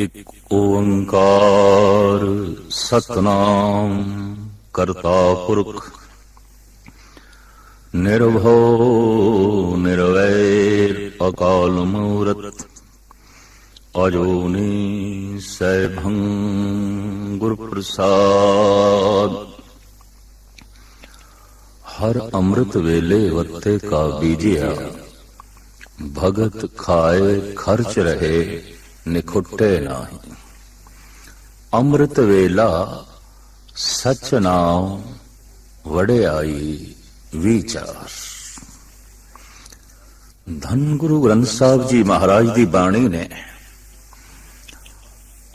ਇਕ ਓੰਕਾਰ ਸਤਨਾਮ ਕਰਤਾ ਪੁਰਖ ਨਿਰਭਉ ਨਿਰਵੈਰ ਅਕਾਲ ਮੂਰਤ ਅਜੂਨੀ ਸੈਭੰ ਗੁਰ ਪ੍ਰਸਾਦ ਹਰ ਅੰਮ੍ਰਿਤ ਵੇਲੇ ਵਰਤੇ ਕਾ ਬੀਜਿਆ, ਭਗਤ ਖਾਏ ਖਰਚ ਰਹੇ। ਨਿਖੁੱਟੇ ਨਾਹੀ। ਅੰਮ੍ਰਿਤ ਵੇਲਾ ਸਚ ਨਾਮ ਵੜਿਆਈ ਵਿਚਾਰ। ਧੰਨ ਗੁਰੂ ਗ੍ਰੰਥ ਸਾਹਿਬ ਜੀ ਮਹਾਰਾਜ ਦੀ ਬਾਣੀ ਨੇ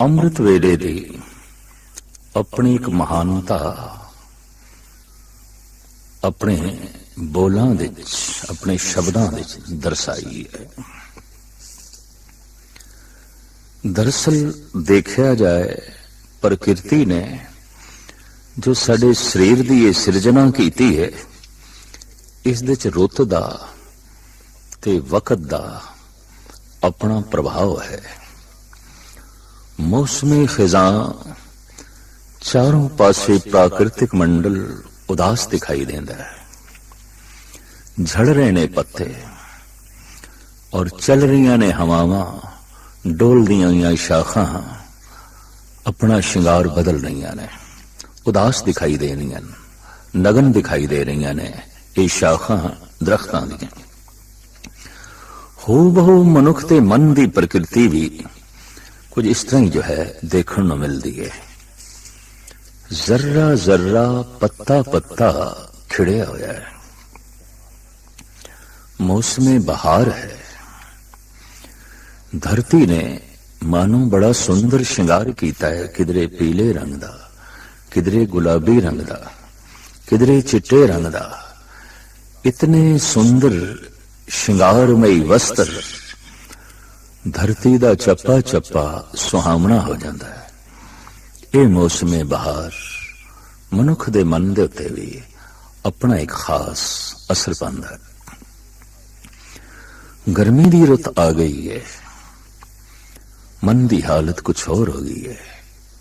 ਅੰਮ੍ਰਿਤ ਵੇਲੇ ਦੀ ਆਪਣੀ ਇੱਕ ਮਹਾਨਤਾ ਆਪਣੇ ਬੋਲਾਂ ਵਿੱਚ, ਆਪਣੇ ਸ਼ਬਦਾਂ ਵਿੱਚ ਦਰਸਾਈ ਹੈ। ਦਰਸਲ ਦੇਖਿਆ ਜਾਏ, ਪ੍ਰਕਿਰਤੀ ਨੇ ਜੋ ਸਾਡੇ ਸਰੀਰ ਦੀ ਇਹ ਸਿਰਜਣਾ ਕੀਤੀ ਹੈ, ਇਸ ਦੇ ਚ ਰੁੱਤ ਦਾ ਤੇ ਵਕਤ ਦਾ ਆਪਣਾ ਪ੍ਰਭਾਵ ਹੈ। ਮੌਸਮੀ ਖਿਜ਼ਾਂ ਚਾਰੋਂ ਪਾਸੇ ਪ੍ਰਾਕਿਰਤਿਕ ਮੰਡਲ ਉਦਾਸ ਦਿਖਾਈ ਦਿੰਦਾ ਹੈ। ਝੜ ਰਹੇ ਨੇ ਪੱਤੇ ਔਰ ਚੱਲ ਰਹੀਆਂ ਨੇ ਹਵਾਵਾਂ ਡੋਲਦੀਆਂ ਹੋਈਆਂ ਸ਼ਾਖਾਂ ਆਪਣਾ ਸ਼ਿੰਗਾਰ ਬਦਲ ਰਹੀਆਂ ਨੇ, ਉਦਾਸ ਦਿਖਾਈ ਦੇ ਰਹੀਆਂ ਨੇ, ਨਗਨ ਦਿਖਾਈ ਦੇ ਰਹੀਆਂ ਨੇ ਇਹ ਸ਼ਾਖਾਂ ਦਰਖਤਾਂ ਦੀਆਂ। ਹੋ ਬਹੁ ਮਨੁੱਖ ਤੇ ਮਨ ਦੀ ਪ੍ਰਕਿਰਤੀ ਵੀ ਕੁਝ ਇਸ ਤਰ੍ਹਾਂ ਹੀ ਜੋ ਹੈ, ਦੇਖਣ ਨੂੰ ਮਿਲਦੀ ਹੈ। ਜ਼ਰਰਾ ਜ਼ਰਰਾ ਪੱਤਾ ਪੱਤਾ ਖਿੜਿਆ ਹੋਇਆ ਹੈ। ਮੌਸਮੇ ਬਹਾਰ ਹੈ। ਧਰਤੀ ਨੇ ਮਾਨੋ ਬੜਾ ਸੁੰਦਰ ਸ਼ਿੰਗਾਰ ਕੀਤਾ ਹੈ, ਕਿਧਰੇ ਪੀਲੇ ਰੰਗ ਦਾ, ਕਿਧਰੇ ਗੁਲਾਬੀ ਰੰਗ ਦਾ, ਕਿਧਰੇ ਚਿੱਟੇ ਰੰਗ ਦਾ। ਇਤਨੇ ਸੁੰਦਰ, ਸ਼ਿੰਗਾਰਮਈ ਵਸਤਰ ਧਰਤੀ ਦਾ ਚੱਪਾ ਚੱਪਾ ਸੁਹਾਵਣਾ ਹੋ ਜਾਂਦਾ ਹੈ। ਇਹ ਮੌਸਮੇ ਬਹਾਰ ਮਨੁੱਖ ਦੇ ਮਨ ਦੇ ਉੱਤੇ ਵੀ ਆਪਣਾ ਇੱਕ ਖਾਸ ਅਸਰ ਪਾਉਂਦਾ ਹੈ। ਗਰਮੀ ਦੀ ਰੁੱਤ ਆ ਗਈ ਹੈ। ਮਨ ਦੀ ਹਾਲਤ ਕੁਝ ਹੋਰ ਹੋ ਗਈ ਹੈ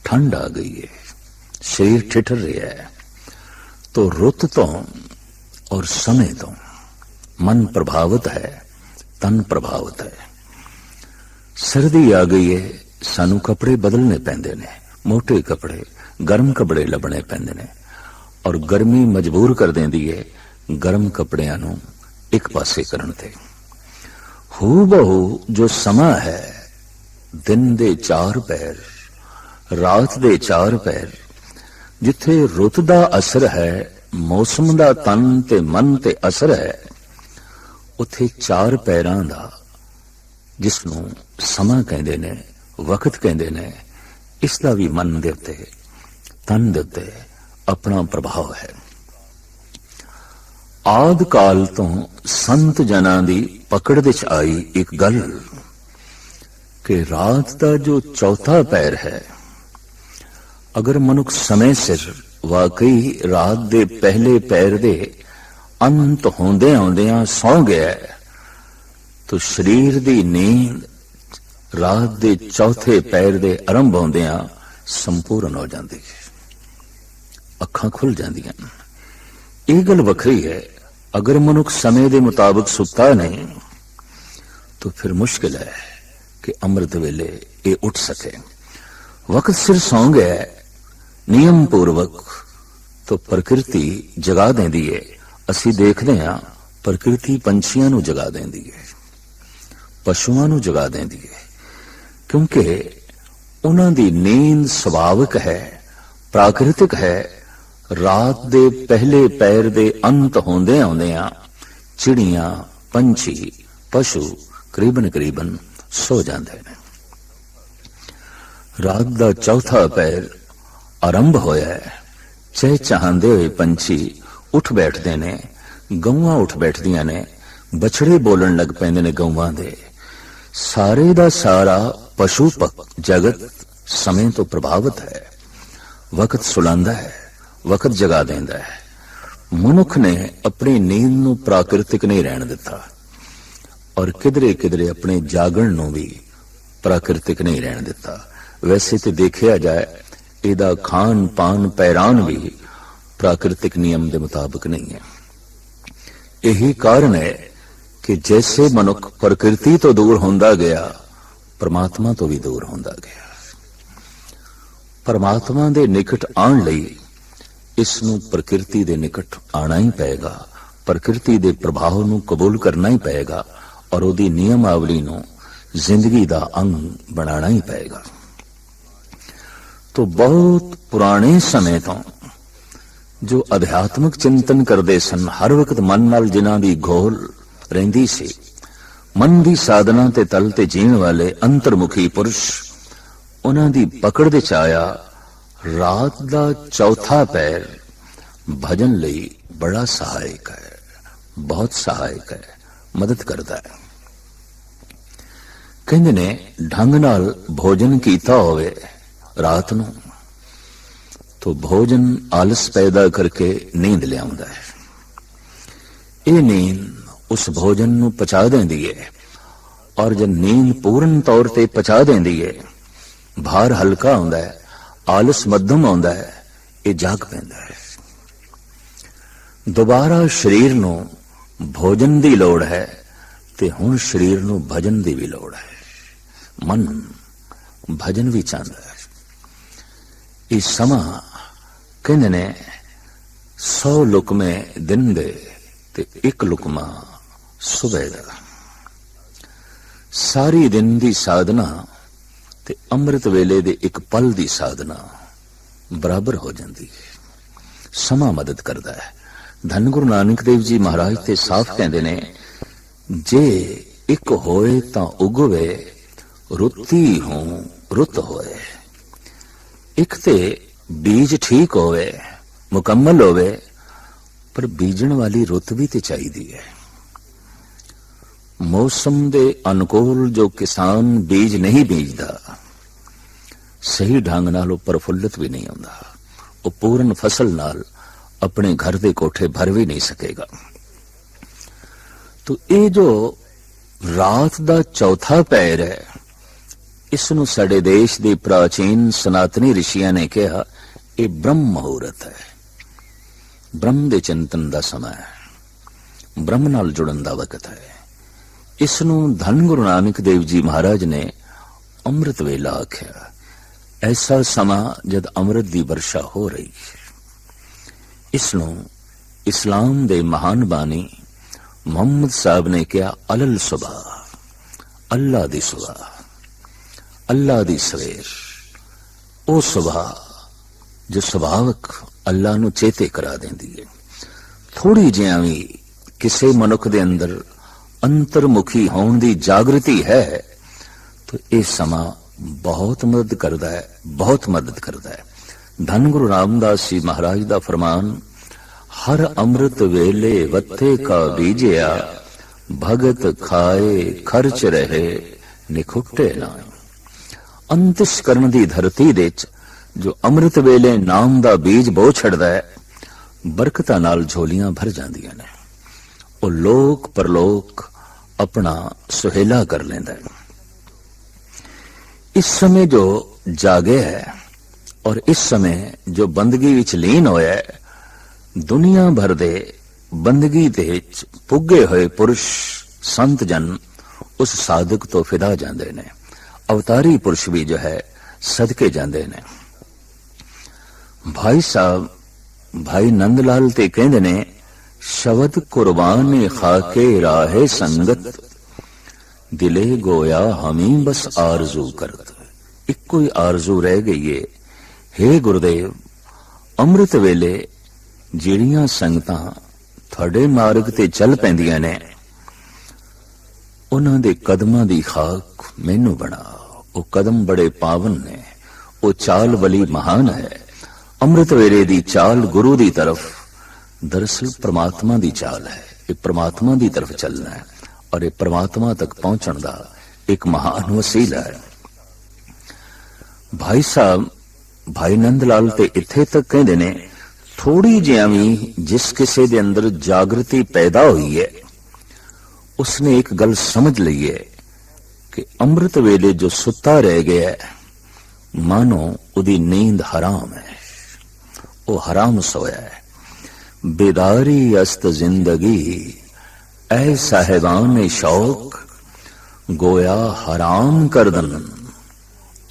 ਠੰਡ ਆ ਗਈ ਹੈ ਸਰੀਰ ਠਿਠਰ ਰਿਹਾ ਹੈ ਤੋ ਰੁੱਤ ਤੋਂ ਔਰ ਸਮੇਂ ਤੋਂ ਮਨ ਪ੍ਰਭਾਵਿਤ ਹੈ ਤਨ ਪ੍ਰਭਾਵਿਤ ਹੈ ਸਰਦੀ ਆ ਗਈ ਹੈ ਸਾਨੂੰ ਕੱਪੜੇ ਬਦਲਨੇ ਪੈਂਦੇ ਨੇ ਮੋٹے ਕੱਪੜੇ ਗਰਮ ਕੱਪੜੇ ਲੱਭਣੇ ਪੈਂਦੇ ਨੇ ਔਰ ਗਰਮੀ ਮਜਬੂਰ ਕਰ ਦਿੰਦੀ ਹੈ ਗਰਮ ਕੱਪੜਿਆਂ ਨੂੰ ਇੱਕ ਪਾਸੇ ਕਰਨ ਤੇ ਹੂ ਬਹੁ ਜੋ ਸਮਾਂ ਹੈ ਦਿਨ ਦੇ ਚਾਰ ਪੈਰ, ਰਾਤ ਦੇ ਚਾਰ ਪੈਰ, ਜਿੱਥੇ ਰੁੱਤ ਦਾ ਅਸਰ ਹੈ, ਮੌਸਮ ਦਾ ਤਨ ਤੇ ਮਨ ਤੇ ਅਸਰ ਹੈ, ਉੱਥੇ ਚਾਰ ਪੈਰਾਂ ਦਾ, ਜਿਸ ਨੂੰ ਸਮਾਂ ਕਹਿੰਦੇ ਨੇ, ਵਕਤ ਕਹਿੰਦੇ ਨੇ, ਇਸ ਦਾ ਵੀ ਮਨ ਦੇ ਉੱਤੇ, ਤਨ ਦੇ ਉੱਤੇ ਆਪਣਾ ਪ੍ਰਭਾਵ ਹੈ। ਆਦ ਕਾਲ ਤੋਂ ਸੰਤ ਜਨਾਂ ਦੀ ਪਕੜ ਵਿੱਚ ਆਈ ਇੱਕ ਗੱਲ। ਕਿ ਰਾਤ ਦਾ ਜੋ ਚੌਥਾ ਪੈਰ ਹੈ ਅਗਰ ਮਨੁੱਖ ਸਮੇਂ ਸਿਰ ਵਾਕਈ ਰਾਤ ਦੇ ਪਹਿਲੇ ਪੈਰ ਦੇ ਅੰਤ ਹੁੰਦੇ ਹੁੰਦਿਆਂ ਸੌ ਗਿਆ ਤਾਂ ਸਰੀਰ ਦੀ ਨੀਂਦ ਰਾਤ ਦੇ ਚੌਥੇ ਪੈਰ ਦੇ ਆਰੰਭ ਹੁੰਦਿਆਂ ਸੰਪੂਰਨ ਹੋ ਜਾਂਦੀ ਹੈ ਅੱਖਾਂ ਖੁੱਲ ਜਾਂਦੀਆਂ ਇਹ ਗੱਲ ਵੱਖਰੀ ਹੈ ਅਗਰ ਮਨੁੱਖ ਸਮੇਂ ਦੇ ਮੁਤਾਬਕ ਸੁੱਤਾ ਨਹੀਂ ਤਾਂ ਫਿਰ ਮੁਸ਼ਕਿਲ ਹੈ ਕਿ ਅੰਮ੍ਰਿਤ ਵੇਲੇ ਇਹ ਉੱਠ ਸਕੇ। ਵਕਤ ਸਿਰ ਸੌਂ ਗਿਆ ਨਿਯਮ ਪੂਰਵਕ ਤਾਂ ਪ੍ਰਕਿਰਤੀ ਜਗਾ ਦਿੰਦੀ ਹੈ ਅਸੀਂ ਦੇਖਦੇ ਹਾਂ, ਪ੍ਰਕਿਰਤੀ ਪੰਛੀਆਂ ਨੂੰ ਜਗਾ ਦਿੰਦੀ ਹੈ ਪਸ਼ੂਆਂ ਨੂੰ ਜਗਾ ਦਿੰਦੀ ਹੈ ਕਿਉਂਕਿ ਉਹਨਾਂ ਦੀ ਨੀਂਦ ਸੁਭਾਵਿਕ ਹੈ, ਪ੍ਰਾਕਿਰਤਿਕ ਹੈ। ਰਾਤ ਦੇ ਪਹਿਲੇ ਪੈਰ ਦੇ ਅੰਤ ਹੁੰਦੇ ਆਉਂਦੇ ਆ ਚਿੜੀਆਂ, ਪੰਛੀ, ਪਸ਼ੂ ਕਰੀਬਨ ਕਰੀਬਨ ਸੋ ਜਾਂਦੇ ਨੇ। ਰਾਤ ਦਾ ਚੌਥਾ ਪੈਰ ਆਰੰਭ ਹੋਇਆ ਹੈ। ਚਹਿ ਚਾਹੰਦੇ ਹੋਏ ਪੰਛੀ ਉੱਠ ਬੈਠਦੇ ਨੇ, ਗਊਆਂ ਉੱਠ ਬੈਠਦੀਆਂ ਨੇ, ਬਛੜੇ ਬੋਲਣ ਲੱਗ ਪੈਂਦੇ ਨੇ ਗਊਆਂ ਦੇ। ਸਾਰੇ ਦਾ ਸਾਰਾ ਪਸ਼ੂ ਪਕ ਜਗਤ ਸਮੇਂ ਤੋਂ ਪ੍ਰਭਾਵਿਤ ਹੈ। ਵਕਤ ਸੁਲਾਉਂਦਾ ਹੈ, ਵਕਤ ਜਗਾ ਦਿੰਦਾ ਹੈ। ਮਨੁੱਖ ਨੇ ਆਪਣੀ ਨੀਂਦ ਨੂੰ ਪ੍ਰਾਕਿਰਤਿਕ ਨਹੀਂ ਰਹਿਣ ਦਿੱਤਾ। ਔਰ ਕਿਧਰੇ ਕਿਧਰੇ ਆਪਣੇ ਜਾਗਣ ਨੂੰ ਵੀ ਪ੍ਰਾਕਿਰਤਿਕ ਨਹੀਂ ਰਹਿਣ ਦਿੱਤਾ। ਵੈਸੇ ਤੇ ਦੇਖਿਆ ਜਾਏ, ਇਹਦਾ ਖਾਨ ਪਾਨ ਪੈਰਾਨ ਵੀ ਪ੍ਰਾਕਿਰਤਿਕ ਨਿਯਮ ਦੇ ਮੁਤਾਬਕ ਨਹੀਂ ਹੈ। ਇਹੀ ਕਾਰਨ ਹੈ ਕਿ ਜੈਸੇ ਮਨੁੱਖ ਪ੍ਰਕਿਰਤੀ ਤੋਂ ਦੂਰ ਹੁੰਦਾ ਗਿਆ, ਪਰਮਾਤਮਾ ਤੋਂ ਵੀ ਦੂਰ ਹੁੰਦਾ ਗਿਆ। ਪਰਮਾਤਮਾ ਦੇ ਨਿਕਟ ਆਉਣ ਲਈ ਇਸ ਨੂੰ ਪ੍ਰਕਿਰਤੀ ਦੇ ਨਿਕਟ ਆਣਾ ਹੀ ਪਏਗਾ, ਪ੍ਰਕਿਰਤੀ ਦੇ ਪ੍ਰਭਾਵ ਨੂੰ ਕਬੂਲ ਕਰਨਾ ਹੀ ਪਏਗਾ। ਔਰ ਉਹਦੀ ਨਿਯਮਾਵਲੀ ਨੂੰ ਜ਼ਿੰਦਗੀ ਦਾ ਅੰਗ ਬਣਾਉਣਾ ਹੀ ਪਏਗਾ। ਤੋਂ ਬਹੁਤ ਪੁਰਾਣੇ ਸਮੇਂ ਤੋਂ ਜੋ ਅਧਿਆਤਮਿਕ ਚਿੰਤਨ ਕਰਦੇ ਸਨ, ਹਰ ਵਕਤ ਮਨ ਨਾਲ ਜਿਨ੍ਹਾਂ ਦੀ ਘੋਲ ਰਹਿੰਦੀ ਸੀ, ਮਨ ਦੀ ਸਾਧਨਾ ਤੇ ਤਲ ਤੇ ਜੀਣ ਵਾਲੇ ਅੰਤਰਮੁਖੀ ਪੁਰਸ਼, ਉਹਨਾਂ ਦੀ ਪਕੜ ਦੇ ਚ ਆਇਆ ਰਾਤ ਦਾ ਚੌਥਾ ਪੈਰ ਭਜਨ ਲਈ ਬੜਾ ਸਹਾਇਕ ਹੈ, ਬਹੁਤ ਸਹਾਇਕ ਹੈ, ਮਦਦ ਕਰਦਾ ਹੈ। ਕਹਿੰਦੇ ਨੇ, ਢੰਗ ਨਾਲ ਭੋਜਨ ਕੀਤਾ ਹੋਵੇ ਰਾਤ ਨੂੰ, ਤੋ ਭੋਜਨ ਆਲਸ ਪੈਦਾ ਕਰਕੇ ਨੀਂਦ ਲਿਆਉਂਦਾ ਹੈ। ਇਹ ਨੀਂਦ ਉਸ ਭੋਜਨ ਨੂੰ ਪਚਾ ਦਿੰਦੀ ਹੈ ਔਰ ਜਦ ਨੀਂਦ ਪੂਰਨ ਤੌਰ ਤੇ ਪਚਾ ਦਿੰਦੀ ਹੈ ਭਾਰ ਹਲਕਾ ਹੁੰਦਾ ਹੈ, ਆਲਸ ਮੱਧਮ ਆਉਂਦਾ ਹੈ, ਇਹ ਜਾਗ ਪੈਂਦਾ ਹੈ। ਦੁਬਾਰਾ ਸਰੀਰ ਨੂੰ ਭੋਜਨ ਦੀ ਲੋੜ ਹੈ ਤੇ ਹੁਣ ਸਰੀਰ ਨੂੰ ਭਜਨ ਦੀ ਵੀ ਲੋੜ ਹੈ। ਮਨ ਭਜਨ ਵੀ ਚਾਹੁੰਦਾ ਹੈ। ਇਹ ਸਮਾਂ ਕਹਿੰਦੇ ਨੇ 100 ਲੁਕਮੇ ਦਿਨ ਦੇ ਤੇ ਇੱਕ ਲੁਕਮਾ ਸਵੇਰ ਦਾ। ਸਾਰੀ ਦਿਨ ਦੀ ਸਾਧਨਾ ਤੇ ਅੰਮ੍ਰਿਤ ਵੇਲੇ ਦੇ ਇੱਕ ਪਲ ਦੀ ਸਾਧਨਾ ਬਰਾਬਰ ਹੋ ਜਾਂਦੀ ਹੈ। ਸਮਾਂ ਮਦਦ ਕਰਦਾ ਹੈ। ਧੰਨ ਗੁਰੂ ਨਾਨਕ ਦੇਵ ਜੀ ਮਹਾਰਾਜ ਤੇ ਸਾਫ਼ ਕਹਿੰਦੇ ਨੇ, ਜੇ ਇੱਕ ਹੋਏ ਤਾਂ ਉਗਵੇ ਰੁੱਤੀ ਹੋ ਰੁੱਤ ਹੋਏ। ਇੱਕ ਤੇ ਬੀਜ ਠੀਕ ਹੋਵੇ, ਮੁਕੰਮਲ ਹੋਵੇ, ਪਰ ਬੀਜਣ ਵਾਲੀ ਰੁੱਤ ਵੀ ਤੇ ਚਾਹੀਦੀ ਹੈ। ਮੌਸਮ ਦੇ ਅਨੁਕੂਲ ਜੋ ਕਿਸਾਨ ਬੀਜ ਨਹੀਂ ਬੀਜਦਾ, ਸਹੀ ਢੰਗ ਨਾਲ ਉਹ ਪ੍ਰਫੁੱਲਤ ਵੀ ਨਹੀਂ ਹੁੰਦਾ। ਉਹ ਪੂਰਨ ਫਸਲ ਨਾਲ ਆਪਣੇ ਘਰ ਦੇ ਕੋਠੇ ਭਰ ਵੀ ਨਹੀਂ ਸਕੇਗਾ। ਤੋ ਇਹ ਜੋ ਰਾਤ ਦਾ ਚੌਥਾ ਪੈਰ ਹੈ ਇਸ ਨੂੰ ਸਾਡੇ ਦੇਸ਼ ਦੇ ਪ੍ਰਾਚੀਨ ਸਨਾਤਨੀ ਰਿਸ਼ੀਆਂ ਨੇ ਕਿਹਾ, ਇਹ ਬ੍ਰਹਮ ਮਹੂਰਤ ਹੈ। ਬ੍ਰਹਮ ਦੇ ਚਿੰਤਨ ਦਾ ਸਮਾਂ ਹੈ। ਬ੍ਰਹਮ ਨਾਲ ਜੁੜਨ ਦਾ ਵਕਤ ਹੈ। ਇਸ ਨੂੰ ਧੰਨ ਗੁਰੂ ਨਾਨਕ ਦੇਵ ਜੀ ਮਹਾਰਾਜ ਨੇ ਅੰਮ੍ਰਿਤ ਵੇਲਾ ਆਖਿਆ, ਐਸਾ ਸਮਾਂ ਜਦ ਅੰਮ੍ਰਿਤ ਦੀ ਵਰਸ਼ਾ ਹੋ ਰਹੀ ਹੈ। ਇਸ ਨੂੰ ਇਸਲਾਮ ਦੇ ਮਹਾਨ ਬਾਣੀ ਮੁਹੰਮਦ ਸਾਹਿਬ ਨੇ ਕਿਹਾ, ਅਲਲ ਸੁਬਾ ਅੱਲਾ ਦੀ ਸੁਬਾ ਅੱਲਾ ਦੀ ਸਵੇਰ। ਉਹ ਸੁਭਾ, ਜੋ ਸੁਭਾਵਕ ਅੱਲਾ ਨੂੰ ਚੇਤੇ ਕਰਾ ਦਿੰਦੀ ਹੈ ਥੋੜੀ ਜਿਹਾ ਵੀ ਕਿਸੇ ਮਨੁੱਖ ਦੇ ਅੰਦਰ ਅੰਤਰਮੁਖੀ ਹੋਣ ਦੀ ਜਾਗਰਤੀ ਹੈ, ਤਾਂ ਇਹ ਸਮਾਂ ਬਹੁਤ ਮਦਦ ਕਰਦਾ ਹੈ, ਬਹੁਤ ਮਦਦ ਕਰਦਾ ਹੈ। ਧੰਨ ਗੁਰੂ ਰਾਮਦਾਸ ਜੀ ਮਹਾਰਾਜ ਦਾ ਫਰਮਾਨ, ਹਰ ਅੰਮ੍ਰਿਤ ਵੇਲੇ ਵੱਤੇ ਕਾ ਬੀਜਿਆ, ਭਗਤ ਖਾਏ ਖਰਚ ਰਹੇ, ਨਿਖੁੱਟੇ ਨਾ ਅੰਤਿਸ਼ਕਰਨ ਦੀ ਧਰਤੀ ਦੇ ਚ ਜੋ ਅੰਮ੍ਰਿਤ ਵੇਲੇ ਨਾਮ ਦਾ ਬੀਜ ਬੋ ਛੱਡਦਾ ਹੈ, ਬਰਕਤਾਂ ਨਾਲ ਝੋਲੀਆਂ ਭਰ ਜਾਂਦੀਆਂ ਨੇ। ਉਹ ਲੋਕ ਪਰਲੋਕ ਆਪਣਾ ਸੁਹੇਲਾ ਕਰ ਲੈਂਦਾ ਹੈ। ਇਸ ਸਮੇਂ ਜੋ ਜਾਗੇ ਹੈ ਔਰ ਇਸ ਸਮੇਂ ਜੋ ਬੰਦਗੀ ਵਿੱਚ ਲੀਨ ਹੋਇਆ ਹੈ, ਦੁਨੀਆ ਭਰ ਦੇ ਬੰਦਗੀ ਦੇ ਵਿੱਚ ਪੁੱਗੇ ਹੋਏ ਪੁਰਸ਼ ਸੰਤ ਜਨ ਉਸ ਸਾਧਕ ਤੋਂ ਫਿਦਾ ਜਾਂਦੇ ਨੇ। ਅਵਤਾਰੀ ਪੁਰਸ਼ ਵੀ ਜੋ ਹੈ, ਸਦਕੇ ਜਾਂਦੇ ਨੇ। ਭਾਈ ਸਾਹਿਬ, ਭਾਈ ਨੰਦ ਲਾਲ ਤੇ ਕਹਿੰਦੇ ਨੇ, ਸ਼ਬਦ ਕੁਰਬਾਨ ਖਾਕੇ ਰਾਹੇ ਸੰਗਤ, ਦਿਲੇ ਗੋਇਆ ਹਮੀ ਬਸ ਆਰਜ਼ੂ ਕਰਤ। ਇੱਕੋ ਹੀ ਆਰਜ਼ੂ ਰਹਿ ਗਈ ਏ हे ਗੁਰਦੇਵ, ਅੰਮ੍ਰਿਤ ਵੇਲੇ ਜਿਹੜੀਆਂ ਸੰਗਤਾਂ ਤੁਹਾਡੇ ਮਾਰਗ ਤੇ ਚੱਲ ਪੈਂਦੀਆਂ ਨੇ, ਉਹਨਾਂ ਦੇ ਕਦਮਾਂ ਦੀ ਖਾਕ ਮੈਨੂੰ ਬਣਾ। ਉਹ ਕਦਮ ਬੜੇ ਪਾਵਨ ਨੇ, ਉਹ ਚਾਲ ਬਲੀ ਮਹਾਨ ਹੈ। ਅੰਮ੍ਰਿਤ ਵੇਲੇ ਦੀ ਚਾਲ ਗੁਰੂ ਦੀ ਤਰਫ ਦਰਅਸਲ ਪ੍ਰਮਾਤਮਾ ਦੀ ਚਾਲ ਹੈ। ਇਹ ਪ੍ਰਮਾਤਮਾ ਦੀ ਤਰਫ ਚੱਲਣਾ ਹੈ ਔਰ ਇਹ ਪ੍ਰਮਾਤਮਾ ਤੱਕ ਪਹੁੰਚਣ ਦਾ ਇੱਕ ਮਹਾਨ ਵਸੀਲਾ ਹੈ। ਭਾਈ ਸਾਹਿਬ, ਭਾਈ ਨੰਦ ਲਾਲ ਤੇ ਇੱਥੇ ਤੱਕ ਕਹਿੰਦੇ ਨੇ ਥੋੜੀ ਜਿਹੀ ਵੀ ਜਿਸ ਕਿਸੇ ਦੇ ਅੰਦਰ ਜਾਗਰਤੀ ਪੈਦਾ ਹੋਈ ਹੈ, ਉਸਨੇ ਇੱਕ ਗੱਲ ਸਮਝ ਲਈ ਹੈ। ਕਿ ਅੰਮ੍ਰਿਤ ਵੇਲੇ ਜੋ ਸੁੱਤਾ ਰਹਿ ਗਿਆ ਮਾਨੋ ਉਹਦੀ ਨੀਂਦ ਹਰਾਮ ਹੈ ਉਹ ਹਰਾਮ ਸੋਇਆ ਹੈ ਬੇਦਾਰੀ ਅਸਤ ਜ਼ਿੰਦਗੀ ਐ ਸਾਹਿਬਾਨ ਸ਼ੌਕ ਗੋਇਆ ਹਰਾਮ ਕਰਦਨ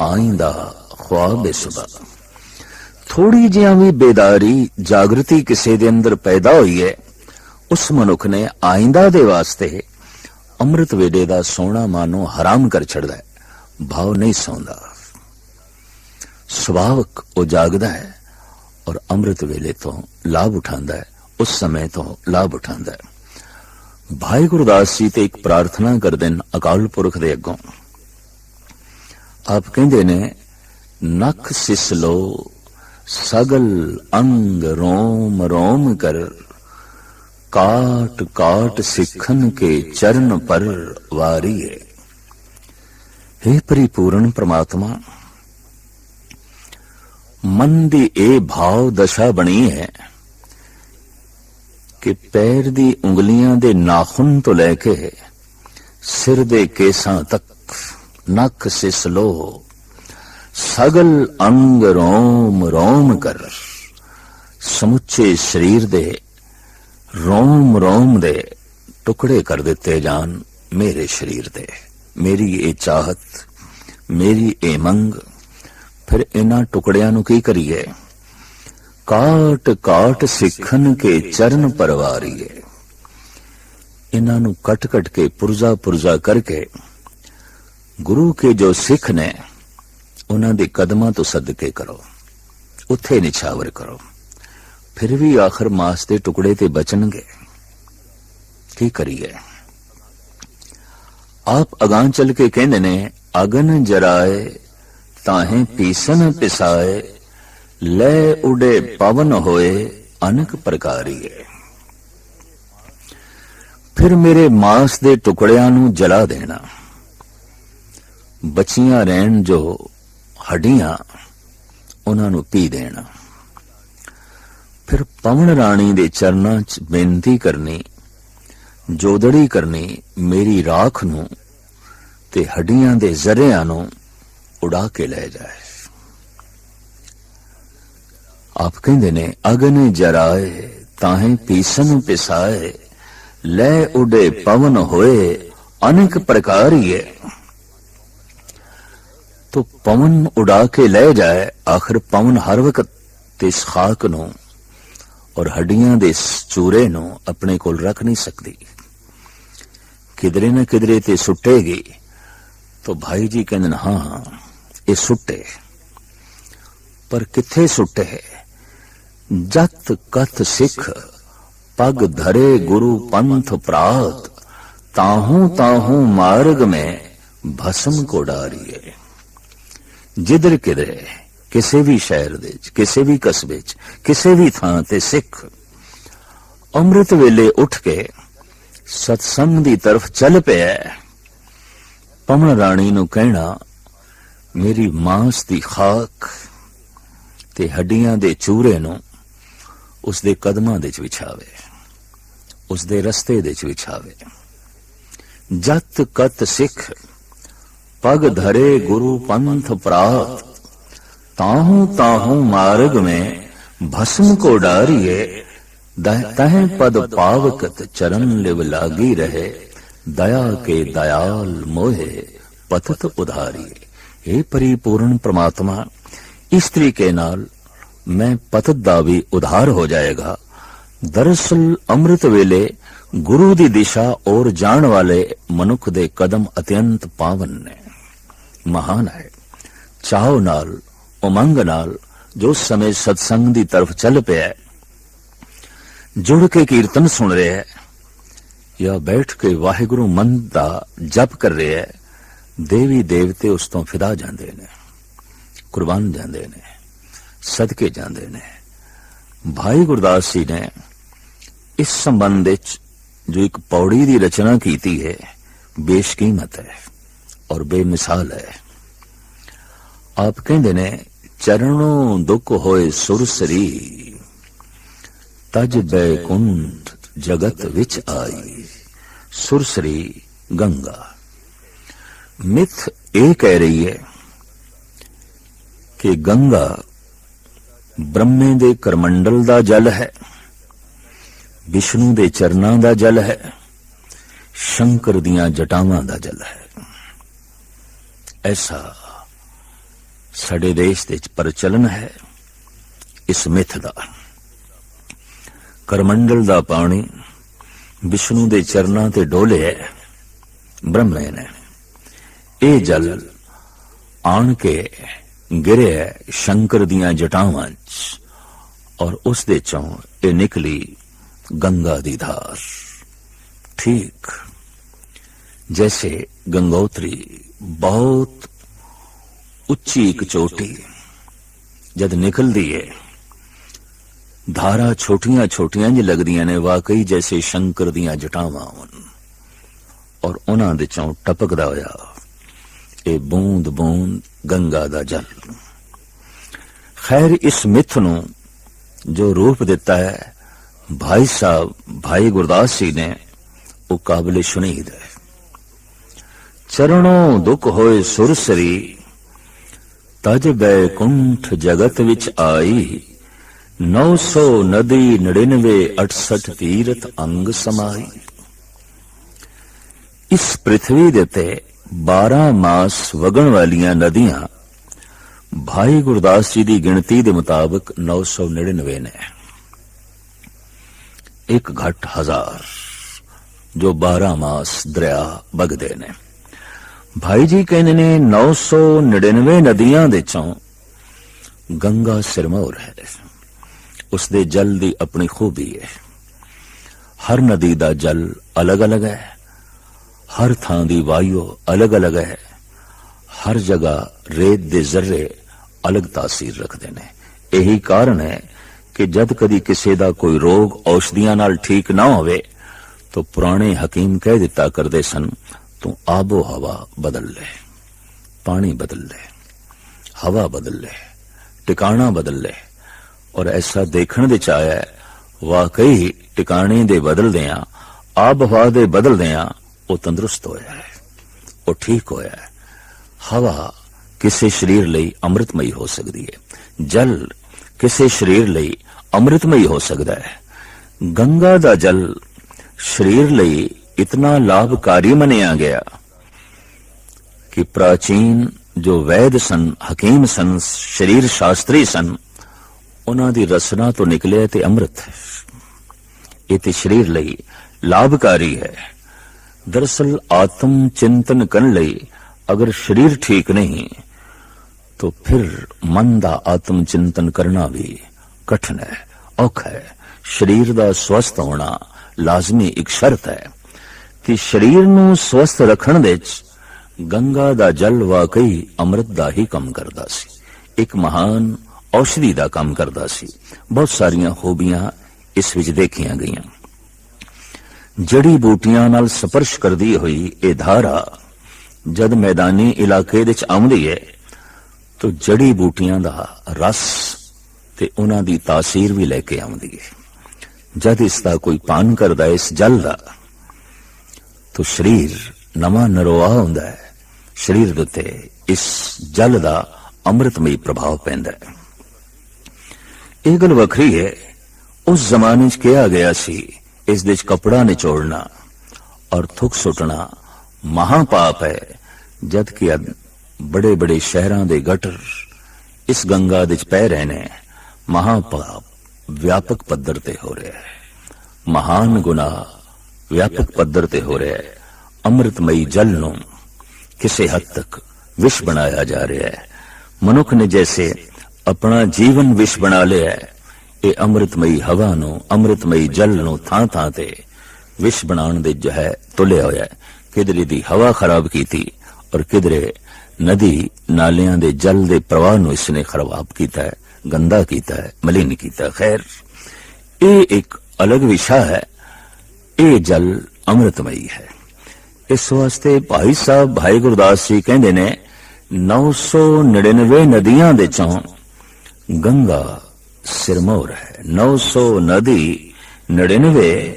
ਆਇੰਦਾ ਖੁਆਬ ਸੁਬਾ ਥੋੜੀ ਜਿਹਾ ਵੀ ਬੇਦਾਰੀ ਜਾਗਰਤੀ ਕਿਸੇ ਦੇ ਅੰਦਰ ਪੈਦਾ ਹੋਈ ਹੈ ਉਸ ਮਨੁੱਖ ਨੇ ਆਇੰਦਾ ਦੇ ਵਾਸਤੇ ਅੰਮ੍ਰਿਤ ਵੇਲੇ ਦਾ ਸੋਣਾ ਮਾਨੋ ਹਰਾਮ ਕਰ ਛੱਡਦਾ ਹੈ। ਭਾਵ ਨਹੀਂ ਸੌਂਦਾ। ਸੁਭਾਵਕ ਉਹ ਜਾਗਦਾ ਹੈ ਔਰ ਅੰਮ੍ਰਿਤ ਵੇਲੇ ਤੋਂ ਲਾਭ ਉਠਾਉਂਦਾ ਹੈ। ਉਸ ਸਮੇਂ ਤੋਂ ਲਾਭ ਉਠਾਉਂਦਾ ਹੈ। ਭਾਈ ਗੁਰਦਾਸ ਜੀ ਤੇ ਇੱਕ ਪ੍ਰਾਰਥਨਾ ਕਰਦੇ ਨੇ ਅਕਾਲ ਪੁਰਖ ਦੇ ਅੱਗੋਂ। ਆਪ ਕਹਿੰਦੇ ਨੇ ਨਖ ਸਿਸਲੋ ਸਗਲ ਅੰਗ ਰੋਮ ਰੋਮ ਕਰ। ਕਾਟ ਕਾਟ ਸਿੱਖਨ ਕੇ ਚਰਨ ਪਰ ਵਾਰੀਏ। हे ਪਰਿਪੂਰਨ ਪ੍ਰਮਾਤਮਾ, ਮਨ ਦੀ ਇਹ ਭਾਵ ਦਸ਼ਾ ਬਣੀ ਹੈ ਕਿ ਪੈਰ ਦੀ ਉਂਗਲੀਆਂ ਦੇ ਨਾਖੁਨ ਤੋਂ ਲੈ ਕੇ ਸਿਰ ਦੇ ਕੇਸਾਂ ਤੱਕ ਨੱਕ ਸਿਸਲੋ ਸਗਲ ਅੰਗ ਰੋਮ ਰੋਮ ਕਰ, ਸਮੁੱਚੇ ਸਰੀਰ ਦੇ ਰੋਮ ਰੋਮ ਦੇ ਟੁਕੜੇ ਕਰ ਦਿੱਤੇ ਜਾਣ ਮੇਰੇ ਸਰੀਰ ਦੇ ਮੇਰੀ ਇਹ ਚਾਹਤ, ਮੇਰੀ ਇਹ ਮੰਗ, ਫਿਰ ਇਹਨਾਂ ਟੁਕੜਿਆਂ ਨੂੰ ਕੀ ਕਰੀਏ? ਕਾਟ ਕਾਟ ਸਿੱਖਣ ਕੇ ਚਰਨ ਪਰਵਾਰੀਏ। ਇਹਨਾਂ ਨੂੰ ਕਟ ਕਟ ਕੇ ਪੁਰਜ਼ਾ ਪੁਰਜ਼ਾ ਕਰਕੇ ਗੁਰੂ ਕੇ ਜੋ ਸਿੱਖ ਨੇ, ਉਹਨਾਂ ਦੇ ਕਦਮਾਂ ਤੋਂ ਸਦਕੇ ਕਰੋ। ਉੱਥੇ ਨਿਛਾਵਰ ਕਰੋ। ਫਿਰ ਵੀ ਆਖਰ ਮਾਸ ਦੇ ਟੁਕੜੇ ਤੇ ਬਚਣਗੇ। ਕੀ ਕਰੀਏ? ਆਪ ਅਗਾਂ ਚੱਲ ਕੇ ਕਹਿੰਦੇ ਨੇ, ਅਗਨ ਜਰਾਏ, ਤਾਹੇ ਪੀਸਨ ਪਿਸਾਏ, ਲੈ ਉਡੇ ਪਵਨ ਹੋਏ, ਅਨਕ ਪ੍ਰਕਾਰੀਏ। ਫਿਰ ਮੇਰੇ ਮਾਸ ਦੇ ਟੁਕੜਿਆਂ ਨੂੰ ਜਲਾ ਦੇਣਾ। ਬਚੀਆਂ ਰਹਿਣ ਜੋ ਹੱਡੀਆਂ, ਉਹਨਾਂ ਨੂੰ ਪੀ ਦੇਣਾ। ਫਿਰ ਪਵਨ ਰਾਣੀ ਦੇ ਚਰਨਾਂ 'ਚ ਬੇਨਤੀ ਕਰਨੀ, ਜੋਦੜੀ ਕਰਨੀ ਮੇਰੀ ਰਾਖ ਨੂੰ ਤੇ ਹੱਡੀਆਂ ਦੇ ਜ਼ਰਿਆਂ ਨੂੰ ਉਡਾ ਕੇ ਲੈ ਜਾਏ। ਆਪ ਕਹਿੰਦੇ ਨੇ, ਅਗਨ ਜਰਾਏ, ਤਾਹੇ ਪੀਸਨ ਪਿਸਾਏ, ਲੈ ਉਡੇ ਪਵਨ ਹੋਏ, ਅਨੇਕ ਪ੍ਰਕਾਰੀਏ ਤੋ ਪਵਨ ਉਡਾ ਕੇ ਲੈ ਜਾਏ, ਆਖਰ ਪਵਨ ਹਰ ਵਕਤ ਤੇ ਇਸ ਖਾਕ ਨੂੰ ਔਰ ਹੱਡੀਆਂ ਦੇ ਚੂਰੇ ਨੂੰ ਆਪਣੇ ਕੋਲ ਰੱਖ ਨਹੀਂ ਸਕਦੀ। ਕਿਧਰੇ ਨਾ ਕਿਧਰੇ ਤੇ ਸੁੱਟੇਗੀ। ਤੋ ਭਾਈ ਜੀ ਕਹਿੰਦੇ ਹਾਂ ਹਾਂ, ਇਹ ਸੁੱਟੇ। ਪਰ ਕਿੱਥੇ ਸੁੱਟੇ? ਜਤ ਕਥ ਸਿੱਖ, ਪਗ ਧਰੇ ਗੁਰੂ ਪੰਥ ਪ੍ਰਾਤ, ਤਾਹੂ ਤਾਹੂ ਮਾਰਗ ਮੈਂ ਭਸਮ ਕੋ ਡਾਰੀਏ ਜਿੱਧਰ ਕਿਧਰੇ। ਕਿਸੇ ਵੀ ਸ਼ਹਿਰ ਦੇ ਵਿੱਚ, ਕਿਸੇ ਵੀ ਕਸਬੇ 'ਚ ਕਿਸੇ ਵੀ ਥਾਂ ਤੇ ਸਿੱਖ ਅੰਮ੍ਰਿਤ ਵੇਲੇ ਉੱਠ ਕੇ ਸਤਸੰਗ ਦੀ ਤਰਫ ਚੱਲ ਪਿਆ ਪਵਨ ਰਾਣੀ ਨੂੰ ਕਹਿਣਾ, ਮੇਰੀ ਮਾਂਸ ਦੀ ਖਾਕ ਤੇ ਹੱਡੀਆਂ ਦੇ ਚੂਰੇ ਨੂੰ ਉਸ ਦੇ ਕਦਮਾਂ ਦੇ ਵਿੱਚ ਵਿਛਾਵੇ, ਉਸ ਦੇ ਰਸਤੇ ਦੇ ਵਿੱਚ ਵਿਛਾਵੇ। ਜਤ ਕਤ ਸਿੱਖ, ਪਗ ਧਰੇ ਗੁਰੂ ਪੰਥ ਪ੍ਰਾਤ ਤਾਹੂ ਤਾਹੂ ਮਾਰਗ में भस्म को डारिए तह पद पावकत चरण लिव लागी रहे दया के दयाल मोहे पतत उधारिए हे परिपूर्ण ਪ੍ਰਮਾਤਮਾ ਇਸ ਤਰੀਕੇ ਨਾਲ ਮੈਂ ਪਤਤ ਦਾ ਵੀ ਉਧਾਰ ਹੋ ਜਾਏਗਾ ਦਰਅਸਲ ਅੰਮ੍ਰਿਤ ਵੇਲੇ ਗੁਰੂ ਦੀ ਦਿਸ਼ਾ ਔਰ ਜਾਣ ਵਾਲੇ ਮਨੁੱਖ ਦੇ ਕਦਮ ਅਤਿਅੰਤ ਪਾਵਨ ਨੇ ਮਹਾਨ ਹੈ ਚਾਹੋ ਨਾਲ ਉਮੰਗ ਨਾਲ ਜੋ ਸਮੇਂ ਸਤਸੰਗ ਦੀ ਤਰਫ ਚੱਲ ਪਿਆ ਹੈ, ਜੁੜ ਕੇ ਕੀਰਤਨ ਸੁਣ ਰਿਹਾ ਹੈ, ਜਾਂ ਬੈਠ ਕੇ ਵਾਹਿਗੁਰੂ ਮਨ ਦਾ ਜਪ ਕਰ ਰਿਹਾ ਹੈ, ਦੇਵੀ ਦੇਵਤੇ ਉਸ ਤੋਂ ਫਿਦਾ ਜਾਂਦੇ ਨੇ, ਕੁਰਬਾਨ ਜਾਂਦੇ ਨੇ, ਸਦਕੇ ਜਾਂਦੇ ਨੇ। ਭਾਈ ਗੁਰਦਾਸ ਜੀ ਨੇ ਇਸ ਸੰਬੰਧ ਵਿੱਚ ਜੋ ਇੱਕ ਪੌੜੀ ਦੀ ਰਚਨਾ ਕੀਤੀ ਹੈ, ਬੇਸ਼ਕੀਮਤ ਹੈ ਔਰ ਬੇਮਿਸਾਲ ਹੈ। ਆਪ ਕਹਿੰਦੇ ਨੇ ਚਰਣੋਂ ਦੁੱਖ ਹੋਏ ਸੁਰਸਰੀ ਤਜ ਬੈਕੁੰਠ ਜਗਤ ਵਿੱਚ ਆਈ। ਸੁਰਸਰੀ ਗੰਗਾ, ਮਿਥ ਇਹ ਕਹਿ ਰਹੀ ਹੈ ਕਿ ਗੰਗਾ ਬ੍ਰਹਮੇ ਦੇ ਕਰਮੰਡਲ ਦਾ ਜਲ ਹੈ, ਵਿਸ਼ਨੂੰ ਦੇ ਚਰਨਾਂ ਦਾ ਜਲ ਹੈ, ਸ਼ੰਕਰ ਦੀਆਂ ਜਟਾਵਾਂ ਦਾ ਜਲ ਹੈ। ਐਸਾ ਸਾਡੇ ਦੇਸ਼ ਦੇ ਵਿੱਚ ਪ੍ਰਚਲਨ ਹੈ ਇਸ ਮਿੱਥ ਦਾ। ਕਰਮੰਡਲ ਦਾ ਪਾਣੀ ਵਿਸ਼ਨੂੰ ਦੇ ਚਰਨਾਂ ਤੇ ਡੋਲਿਆ ਬ੍ਰਹਮੇ ਨੇ ਇਹ ਜਲ ਆਣ ਕੇ ਗਿਰਿਆ ਸ਼ੰਕਰ ਦੀਆਂ ਜਟਾਵਾਂ 'ਚ ਔਰ ਉਸ ਦੇ ਚੋਂ ਇਹ ਨਿਕਲੀ ਗੰਗਾ ਦੀ ਧਾਰ। ਠੀਕ, ਜੈਸੇ ਗੰਗੋਤਰੀ ਬਹੁਤ ਉੱਚੀ ਇੱਕ ਚੋਟੀ ਜਦ ਨਿਕਲਦੀ ਹੈ ਧਾਰਾ ਛੋਟੀਆਂ ਛੋਟੀਆਂ ਜਿ ਲੱਗਦੀਆਂ ਨੇ, ਵਾਕਈ ਜੈਸੇ ਸ਼ੰਕਰ ਦੀਆਂ ਜਟਾਵਾਂ ਹਨ ਔਰ ਉਹਨਾਂ ਦੇ ਚੋਂ ਟਪਕਦਾ ਹੋਇਆ ਇਹ ਬੂੰਦ ਬੂੰਦ ਗੰਗਾ ਦਾ ਜਲ। ਖੈਰ ਇਸ ਮਿੱਥ ਨੂੰ ਜੋ ਰੂਪ ਦਿੱਤਾ ਹੈ, ਭਾਈ ਸਾਹਿਬ, ਭਾਈ ਗੁਰਦਾਸ ਜੀ ਨੇ ਉਹ ਕਾਬਲੇ ਸ਼ੁਨੀਦ ਹੈ। ਚਰਣੋਂ ਦੁੱਖ ਹੋਏ ਸੁਰਸਰੀ ਤਜ ਬੈਕੁੰਠ ਜਗਤ ਵਿੱਚ ਆਈ। 900 ਨਦੀ 99 68 ਤੀਰਥ ਅੰਗ ਸਮਾਈ। ਇਸ ਪ੍ਰithvi ਦੇ ਤੇ 12 ਮਾਸ ਵਗਣ ਵਾਲੀਆਂ ਨਦੀਆਂ ਭਾਈ ਗੁਰਦਾਸ ਜੀ ਦੀ ਗਿਣਤੀ ਦੇ ਮੁਤਾਬਕ 999 ਨੇ। ਇੱਕ ਘਟ ਹਜ਼ਾਰ ਜੋ 12 ਮਾਸ ਦਰਿਆ ਵਗਦੇ ਨੇ। ਭਾਈ ਜੀ ਕਹਿੰਦੇ ਨੇ 999 ਨਦੀਆਂ ਦੇ ਚੋਂ ਗੰਗਾ ਸਿਰਮੌਰ ਹੈ। ਉਸ ਦੇ ਜਲ ਦੀ ਆਪਣੀ ਖੂਬੀ ਹੈ। ਹਰ ਨਦੀ ਦਾ ਜਲ ਅਲੱਗ-ਅਲੱਗ ਹੈ। ਹਰ ਥਾਂ ਦੀ ਵਾਯੂ ਅਲੱਗ-ਅਲੱਗ ਹੈ। ਹਰ ਜਗ੍ਹਾ ਰੇਤ ਦੇ ਜ਼ਰਰੇ ਅਲੱਗ ਤਾਸੀਰ ਰੱਖਦੇ ਨੇ। ਇਹੀ ਕਾਰਨ ਹੈ ਕਿ ਜਦ ਕਦੀ ਕਿਸੇ ਦਾ ਕੋਈ ਰੋਗ ਔਸ਼ਧੀਆਂ ਨਾਲ ਠੀਕ ਨਾ ਹੋਵੇ, ਤਾਂ ਪੁਰਾਣੇ ਹਕੀਮ ਕਹਿ ਦਿੱਤਾ ਕਰਦੇ ਸਨ ਤੂੰ ਆਬੋ ਹਵਾ ਬਦਲ ਲੈ, ਪਾਣੀ ਬਦਲ ਲੈ, ਹਵਾ ਬਦਲ ਲੈ, ਟਿਕਾਣਾ ਬਦਲ ਲੈ। ਔਰ ਐਸਾ ਦੇਖਣ ਦੇ ਚ ਵਾਕਈ ਟਿਕਾਣੇ ਦੇ ਬਦਲਦਿਆਂ ਆਬ ਹਵਾ ਦੇ ਬਦਲਦਿਆਂ ਉਹ ਤੰਦਰੁਸਤ ਹੋਇਆ ਹੈ, ਉਹ ਠੀਕ ਹੋਇਆ ਹੈ। ਹਵਾ ਕਿਸੇ ਸਰੀਰ ਲਈ ਅੰਮ੍ਰਿਤਮਈ ਹੋ ਸਕਦੀ ਹੈ, ਜਲ ਕਿਸੇ ਸਰੀਰ ਲਈ ਅੰਮ੍ਰਿਤਮਈ ਹੋ ਸਕਦਾ ਹੈ। ਗੰਗਾ ਦਾ ਜਲ ਸਰੀਰ ਲਈ ਇਤਨਾ ਲਾਭਕਾਰੀ ਮੰਨਿਆ ਗਿਆ ਕਿ ਪ੍ਰਾਚੀਨ ਜੋ ਵੈਦ ਸਨ ਹਕੀਮ ਸਨ ਸਰੀਰ ਸ਼ਾਸਤਰੀ ਸਨ ਉਹਨਾਂ ਦੀ ਰਸਨਾ ਤੋਂ ਨਿਕਲਿਆ ਤੇ ਅੰਮ੍ਰਿਤ ਹੈ ਇਹ ਤੇ ਸਰੀਰ ਲਈ ਲਾਭਕਾਰੀ ਹੈ ਦਰਅਸਲ ਆਤਮ ਚਿੰਤਨ ਕਰਨ ਲਈ ਅਗਰ ਸਰੀਰ ਠੀਕ ਨਹੀਂ तो फिर मन ਦਾ ਆਤਮ ਚਿੰਤਨ ਕਰਨਾ ਵੀ ਕਠਿਨ ਹੈ ਔਖਾ ਹੈ ਸਰੀਰ ਦਾ ਸਵਸਥ ਹੋਣਾ ਲਾਜ਼ਮੀ ਇੱਕ ਸ਼ਰਤ ਹੈ ਕਿ ਸਰੀਰ ਨੂੰ ਸਵਸਥ ਰੱਖਣ ਵਿੱਚ ਗੰਗਾ ਦਾ ਜਲ ਵਾਕਈ ਅੰਮ੍ਰਿਤ ਦਾ ਹੀ ਕੰਮ ਕਰਦਾ ਸੀ। ਇੱਕ ਮਹਾਨ ਔਸ਼ਧੀ ਦਾ ਕੰਮ ਕਰਦਾ ਸੀ। ਬਹੁਤ ਸਾਰੀਆਂ ਖੂਬੀਆਂ ਇਸ ਵਿੱਚ ਦੇਖੀਆਂ ਗਈਆਂ। ਜੜੀ ਬੂਟੀਆਂ ਨਾਲ ਸਪਰਸ਼ ਕਰਦੀ ਹੋਈ ਇਹ ਧਾਰਾ ਜਦ ਮੈਦਾਨੀ ਇਲਾਕੇ ਵਿੱਚ ਆਉਂਦੀ ਹੈ ਤੋ ਜੜੀ ਬੂਟੀਆਂ ਦਾ ਰਸ ਤੇ ਉਹਨਾਂ ਦੀ ਤਾਸੀਰ ਵੀ ਲੈ ਕੇ ਆਉਂਦੀ ਹੈ ਜਦ ਇਸ ਦਾ ਕੋਈ ਪਾਨ ਕਰਦਾ ਹੈ ਇਸ ਜਲ ਦਾ ਤੋ ਸਰੀਰ ਨਵਾਂ ਨਰੋਆ ਹੁੰਦਾ ਹੈ। ਸਰੀਰ ਦੇ ਉੱਤੇ ਇਸ ਜਲ ਦਾ ਅੰਮ੍ਰਿਤਮਈ ਪ੍ਰਭਾਵ ਪੈਂਦਾ ਹੈ। ਇਹ ਗੱਲ ਵੱਖਰੀ ਹੈ। ਉਸ ਜ਼ਮਾਨੇ 'ਚ ਕਿਹਾ ਗਿਆ ਸੀ, ਇਸ ਦੇ ਵਿੱਚ ਕਪੜਾ ਨਿਚੋੜਨਾ ਔਰ ਥੁੱਕ ਸੁੱਟਣਾ ਮਹਾ ਪਾਪ ਹੈ, ਜਦ ਕਿ ਬੜੇ ਬੜੇ ਸ਼ਹਿਰਾਂ ਦੇ ਗਟਰ ਇਸ ਗੰਗਾ ਦੇ ਵਿੱਚ ਪੈ ਰਹੇ ਨੇ। ਮਹਾ ਪਾਪ ਵਿਆਪਕ ਪੱਧਰ ਤੇ ਹੋ ਰਿਹਾ ਹੈ। ਮਹਾਨ ਗੁਨਾਹ ਵਿਆਪਕ ਪੱਧਰ ਤੇ ਹੋ ਰਿਹਾ ਹੈ। ਅੰਮ੍ਰਿਤਮਈ ਜਲ ਨੂੰ ਕਿਸੇ ਹੱਦ ਤੱਕ ਵਿਸ਼ ਬਣਾਇਆ ਜਾ ਰਿਹਾ ਹੈ। ਮਨੁੱਖ ਨੇ ਜੈਸੇ ਆਪਣਾ ਜੀਵਨ ਵਿਸ਼ ਬਣਾ ਲਿਆ ਹੈ, ਇਹ ਅੰਮ੍ਰਿਤਮਈ ਹਵਾ ਨੂੰ, ਅੰਮ੍ਰਿਤਮਈ ਜਲ ਨੂੰ ਥਾਂ ਥਾਂ ਤੇ ਵਿਸ਼ ਬਣਾਉਣ ਦੇ ਜੋ ਹੈ ਤੁਲਿਆ ਹੋਇਆ ਹੈ। ਕਿਧਰੇ ਦੀ ਹਵਾ ਖਰਾਬ ਕੀਤੀ ਔਰ ਕਿਧਰੇ ਨਦੀ ਨਾਲਿਆਂ ਦੇ ਜਲ ਦੇ ਪ੍ਰਵਾਹ ਨੂੰ ਇਸਨੇ ਖਰਾਬ ਕੀਤਾ ਹੈ, ਗੰਦਾ ਕੀਤਾ ਹੈ, ਮਲਿਨ ਕੀਤਾ ਖੈਰ, ਇਹ ਇੱਕ ਅਲੱਗ ਵਿਸ਼ਾ ਹੈ। ਇਹ ਜਲ ਅੰਮ੍ਰਿਤਮਈ ਹੈ। ਇਸ ਵਾਸਤੇ ਭਾਈ ਸਾਹਿਬ, ਭਾਈ ਗੁਰਦਾਸ ਜੀ ਕਹਿੰਦੇ ਨੇ 999 ਨਦੀਆਂ ਦੇ ਚੋਂ ਗੰਗਾ ਸਿਰਮੌਰ ਹੈ। 900 ਨਦੀ 99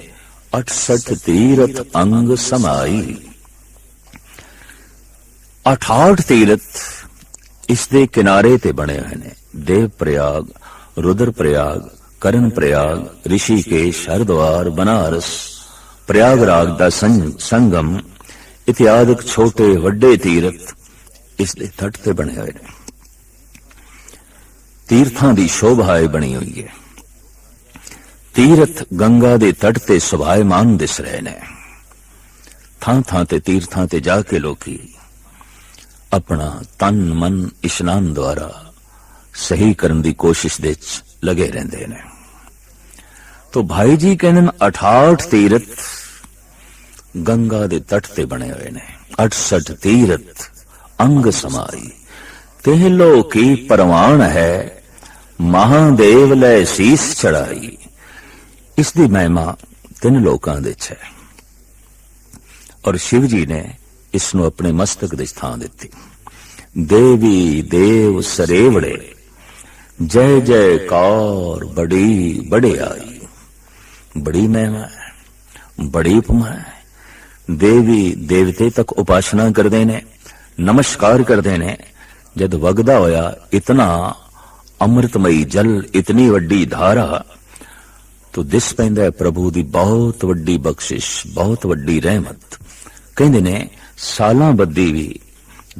68 ਤੀਰਥ ਅੰਗ ਸਮਾਈ। 68 ਤੀਰਥ ਇਸ ਦੇ ਕਿਨਾਰੇ ਤੇ ਬਣੇ ਹੋਏ ਨੇ। ਦੇਵ ਪ੍ਰਯਾਗ ਰੁਦਰ ਪ੍ਰਯਾਗ ਕਰਨ ਪ੍ਰਯਾਗ ਰਿਸ਼ੀਕੇਸ਼, ਹਰਿਦੁਆਰ, ਬਨਾਰਸ ਪ੍ਰਯਾਗਰਾਜ ਦਾ ਸੰਗਮ ਇਤਿਆਦਿਕ ਛੋਟੇ ਵੱਡੇ ਤੀਰਥ ਇਸ ਦੇ ਤੱਟ ਤੇ ਬਣੇ ਹੋਏ ਨੇ। ਤੀਰਥਾਂ ਦੀ ਸ਼ੋਭਾ ਇਹ ਬਣੀ ਹੋਈ ਹੈ। ਤੀਰਥ ਗੰਗਾ ਦੇ ਤੱਟ ਤੇ ਸੁਭਾਇਮਾਨ ਦਿਸ ਰਹੇ ਨੇ। ਥਾਂ ਥਾਂ ਤੇ ਤੀਰਥਾਂ ਤੇ ਜਾ ਕੇ ਲੋਕੀ ਆਪਣਾ ਤਨ, ਮਨ, ਇਸ਼ਨਾਨ ਦੁਆਰਾ ਸਹੀ ਕਰਨ ਦੀ ਕੋਸ਼ਿਸ਼ ਦੇ ਵਿੱਚ ਲਗੇ ਰਹਿੰਦੇ ਨੇ। ਤੋ ਭਾਈ ਜੀ ਕਹਿੰਦੇ ਨੇ 68 ਤੀਰਥ ਗੰਗਾ ਦੇ ਤੱਟ ਤੇ ਬਣੇ ਹੋਏ ਨੇ। 68 ਤੀਰਥ ਅੰਗ ਸਮਾਈ। ਤਿਹ ਲੋਕੀ ਪਰਵਾਨ ਹੈ, ਮਹਾਦੇਵ ਲੈ ਸੀਸ ਚੜਾਈ। ਇਸ ਦੀ ਮਹਿਮਾ ਤਿੰਨ ਲੋਕਾਂ ਦੇ ਚ ਹੈ। ਔਰ ਸ਼ਿਵ ਜੀ ਨੇ ਇਸ ਨੂੰ ਆਪਣੇ ਮਸਤਕ ਦੇ ਸਥਾਨ ਦਿੱਤੀ। ਦੇਵੀ ਦੇਵ ਸਰੇਵੜੇ ਜੈ ਜੈ ਜੈਕਾਰ ਬੜੀ ਬੜਿਆਈ। ਬੜੀ ਮਹਿਮਾ ਹੈ, ਬੜੀ ਉਪਮਾ ਹੈ। ਦੇਵੀ ਦੇਵਤੇ ਤੱਕ ਉਪਾਸਨਾ ਕਰਦੇ ਨੇ, ਨਮਸਕਾਰ ਕਰਦੇ ਨੇ। ਜਦ ਵਗਦਾ ਹੋਇਆ ਇਤਨਾ ਅੰਮ੍ਰਿਤਮਈ ਜਲ, ਇਤਨੀ ਵੱਡੀ ਧਾਰਾ। ਤੋ ਦਿਸ ਪੈਂਦਾ ਪ੍ਰਭੂ ਦੀ ਬਹੁਤ ਵੱਡੀ ਬਖਸ਼ਿਸ਼, ਬਹੁਤ ਵੱਡੀ ਰਹਿਮਤ। ਕਹਿੰਦੇ ਨੇ, ਸਾਲਾਂ ਬੱਦੀ ਵੀ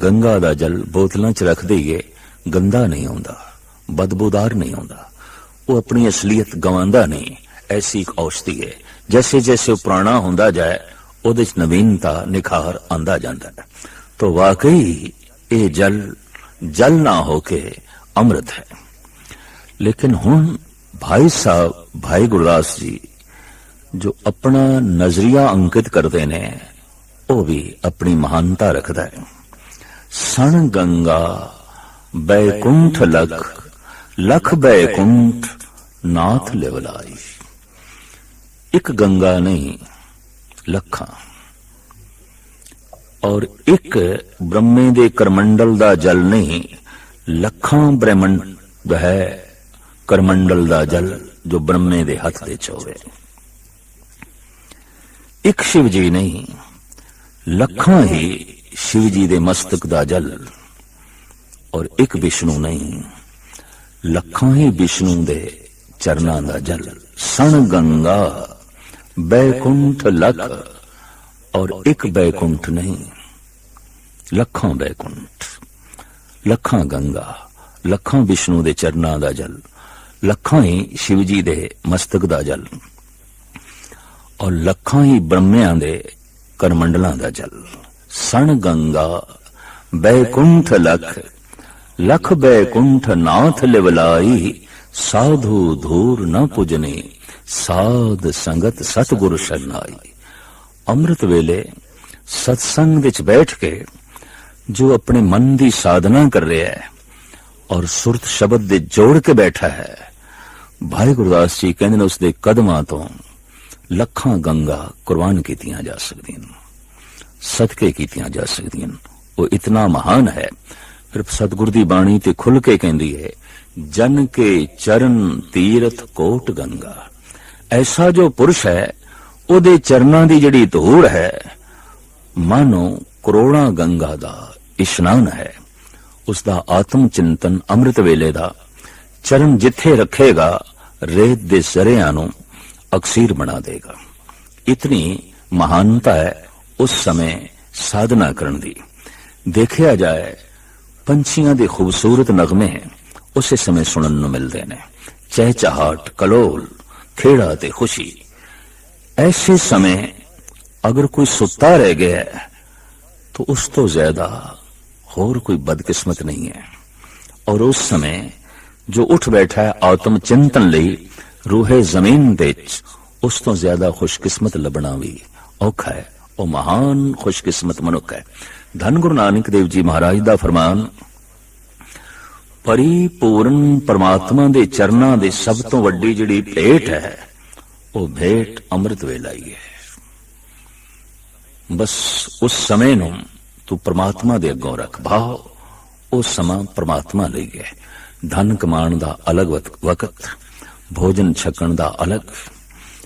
ਗੰਗਾ ਦਾ ਜਲ ਬੋਤਲਾਂ 'ਚ ਰੱਖ ਦਈਏ, ਗੰਦਾ ਨਹੀਂ ਆਉਂਦਾ, ਬਦਬੂਦਾਰ ਨਹੀਂ ਆਉਂਦਾ। ਉਹ ਆਪਣੀ ਅਸਲੀਅਤ ਗਵਾਉਂਦਾ ਨਹੀਂ। ਐਸੀ ਇੱਕ ਔਸ਼ਧੀ ਹੈ। ਜੈਸੇ ਜੈਸੇ ਉਹ ਪੁਰਾਣਾ ਹੁੰਦਾ ਜਾਏ, ਉਹਦੇ 'ਚ ਨਵੀਨਤਾ, ਨਿਖਾਰ ਆਂਦਾ ਜਾਂਦਾ ਹੈ। ਤੋ ਵਾਕਈ ਇਹ ਜਲ ਜਲ ਨਾ ਹੋ ਕੇ ਅੰਮ੍ਰਿਤ ਹੈ। ਲੇਕਿਨ ਹੁਣ ਭਾਈ ਸਾਹਿਬ, ਭਾਈ ਗੁਰਦਾਸ ਜੀ ਜੋ ਆਪਣਾ ਨਜ਼ਰੀਆ ਅੰਕਿਤ ਕਰਦੇ ਨੇ, ਉਹ ਵੀ ਆਪਣੀ ਮਹਾਨਤਾ ਰੱਖਦਾ ਹੈ। ਸਣ ਗੰਗਾ ਬੈਕੁੰਠ ਲਖ ਲਖ ਬੈਕੁੰਠ ਨਾਥ ਲਿਵਲਾਈ ਇੱਕ ਗੰਗਾ ਨਹੀਂ, ਲੱਖਾਂ। ਔਰ ਇੱਕ ਬ੍ਰਹਮੇ ਦੇ ਕਰਮੰਡਲ ਦਾ ਜਲ ਨਹੀਂ, ਲੱਖਾਂ ਬ੍ਰਹਮੰਡ ਹੈ ਕਰਮੰਡਲ ਦਾ ਜਲ ਜੋ ਬ੍ਰਹਮੇ ਦੇ ਹੱਥ ਵਿੱਚ ਹੋਵੇ। ਇੱਕ ਸ਼ਿਵ ਜੀ ਨਹੀਂ, ਲੱਖਾਂ ਹੀ ਸ਼ਿਵ ਜੀ ਦੇ ਮਸਤਕ ਦਾ ਜਲ। ਔਰ ਇੱਕ ਵਿਸ਼ਨੂੰ ਨਹੀਂ, ਲੱਖਾਂ ਹੀ ਵਿਸ਼ਨੂੰ ਦੇ ਚਰਨਾਂ ਦਾ ਜਲ। ਸਣ ਗੰਗਾ ਬੈਕੁੰਠ ਲਖ ਔਰ ਇੱਕ ਬੈਕੁੰਠ ਨਹੀਂ ਲੱਖਾਂ ਬੈਕੁੰਠ ਲੱਖਾਂ ਗੰਗਾ ਲੱਖਾਂ ਵਿਸ਼ਨੂੰ ਦੇ ਚਰਨਾਂ ਦਾ ਜਲ ਲੱਖਾਂ ਹੀ ਸ਼ਿਵ ਜੀ ਦੇ ਮਸਤਕ ਦਾ ਜਲ ਔਰ ਲੱਖਾਂ ਹੀ ਬ੍ਰਹਮਿਆਂ ਦੇ ਕਰਮੰਡਲਾਂ ਦਾ ਜਲ ਸਣ ਗੰਗਾ ਬੈਕੁੰਠ ਲਖ ਲਖ ਬੈਕੁੰਠ ਨਾਥ ਲਿਵਲਾਈ ਸਾਧੂ ਧੂਰ ਨਾ ਪੁਜਨੇ ਸਾਧ ਸੰਗਤ ਸਤਿਗੁਰ ਸ਼ਰਨਾਈ ਅੰਮ੍ਰਿਤ ਵੇਲੇ ਸਤਸੰਗ ਵਿੱਚ ਬੈਠ ਕੇ ਜੋ ਆਪਣੇ ਮਨ ਦੀ ਸਾਧਨਾ ਕਰ ਰਿਹਾ ਹੈ ਔਰ ਸੁਰਤ ਸ਼ਬਦ ਦੇ ਜੋੜ ਕੇ ਬੈਠਾ ਹੈ ਭਾਈ ਗੁਰਦਾਸ ਜੀ ਕਹਿੰਦੇ ਨੇ ਉਸ ਦੇ ਕਦਮਾਂ ਤੋਂ ਲੱਖਾਂ ਗੰਗਾ ਕੁਰਬਾਨ ਕੀਤੀਆਂ ਜਾ ਸਕਦੀਆਂ ਸਦਕੇ ਕੀਤੀਆਂ ਜਾ ਸਕਦੀਆਂ ਨੇ। ਉਹ ਇਤਨਾ ਮਹਾਨ ਹੈ, ਫਿਰ ਸਤਿਗੁਰ ਦੀ ਬਾਣੀ ਤੇ ਖੁੱਲ ਕੇ ਕਹਿੰਦੀ ਹੈ, ਜਨ ਕੇ ਚਰਨ ਤੀਰਥ ਕੋਟ ਗੰਗਾ। ਐਸਾ ਜੋ ਪੁਰਸ਼ ਹੈ, ਉਹਦੇ ਚਰਨਾਂ ਦੀ ਜਿਹੜੀ ਧੂੜ ਹੈ, ਮਾਨੋ ਕਰੋੜਾਂ ਗੰਗਾ ਦਾ ਇਸ਼ਨਾਨ ਹੈ। ਉਸ ਦਾ ਆਤਮ ਚਿੰਤਨ ਅੰਮ੍ਰਿਤ ਵੇਲੇ ਦਾ, ਚਰਨ ਜਿੱਥੇ ਰੱਖੇਗਾ, ਰੇਤ ਦੇ ਜ਼ਰਿਆਂ ਨੂੰ ਅਕਸੀਰ ਬਣਾ ਦੇਗਾ। ਇਤਨੀ ਮਹਾਨਤਾ ਹੈ ਉਸ ਸਮੇਂ ਸਾਧਨਾ ਕਰਨ ਦੀ। ਦੇਖਿਆ ਜਾਏ, ਪੰਛੀਆਂ ਦੇ ਖੂਬਸੂਰਤ ਨਗਮੇ ਉਸੇ ਸਮੇਂ ਸੁਣਨ ਨੂੰ ਮਿਲਦੇ ਨੇ। ਚਹਿਚਹਾਟ, ਕਲੋਲ ਖੇੜਾ ਤੇ ਖੁਸ਼ੀ। ਐਸੇ ਸਮੇਂ ਅਗਰ ਕੋਈ ਸੁੱਤਾ ਰਹਿ ਗਿਆ ਹੈ, ਤਾਂ ਉਸ ਤੋਂ ਜ਼ਿਆਦਾ ਹੋਰ ਕੋਈ ਬਦਕਿਸਮਤ ਨਹੀਂ ਹੈ। ਔਰ ਉਸ ਸਮੇਂ ਜੋ ਉੱਠ ਬੈਠਾ ਹੈ ਆਤਮ ਚਿੰਤਨ ਲਈ ਰੂਹੇ ਜ਼ਮੀਨ ਦੇ ਵਿੱਚ ਉਸ ਤੋਂ ਜ਼ਿਆਦਾ ਖੁਸ਼ਕਿਸਮਤ ਲੱਭਣਾ ਵੀ ਔਖਾ ਹੈ। ਉਹ ਮਹਾਨ ਖੁਸ਼ਕਿਸਮਤ ਮਨੁੱਖ ਹੈ। ਧੰਨ ਗੁਰੂ ਨਾਨਕ ਦੇਵ ਜੀ ਮਹਾਰਾਜ ਦਾ ਫਰਮਾਨ ਪਰਿਪੂਰਨ ਪਰਮਾਤਮਾ ਦੇ ਚਰਨਾਂ ਦੇ ਸਭ ਤੋਂ ਵੱਡੀ ਜਿਹੜੀ ਭੇਟ ਹੈ, ਉਹ ਭੇਟ ਅੰਮ੍ਰਿਤ ਵੇਲਾ ਹੀ ਹੈ। ਬਸ ਉਸ ਸਮੇਂ ਨੂੰ ਤੂੰ ਪਰਮਾਤਮਾ ਦੇ ਅੱਗੋਂ ਰੱਖ ਭਾਵ ਉਹ ਸਮਾਂ ਪ੍ਰਮਾਤਮਾ ਲਈ ਹੈ। ਧਨ ਕਮਾਉਣ ਦਾ ਅਲੱਗ ਵਕਤ, ਭੋਜਨ ਛਕਣ ਦਾ ਅਲੱਗ,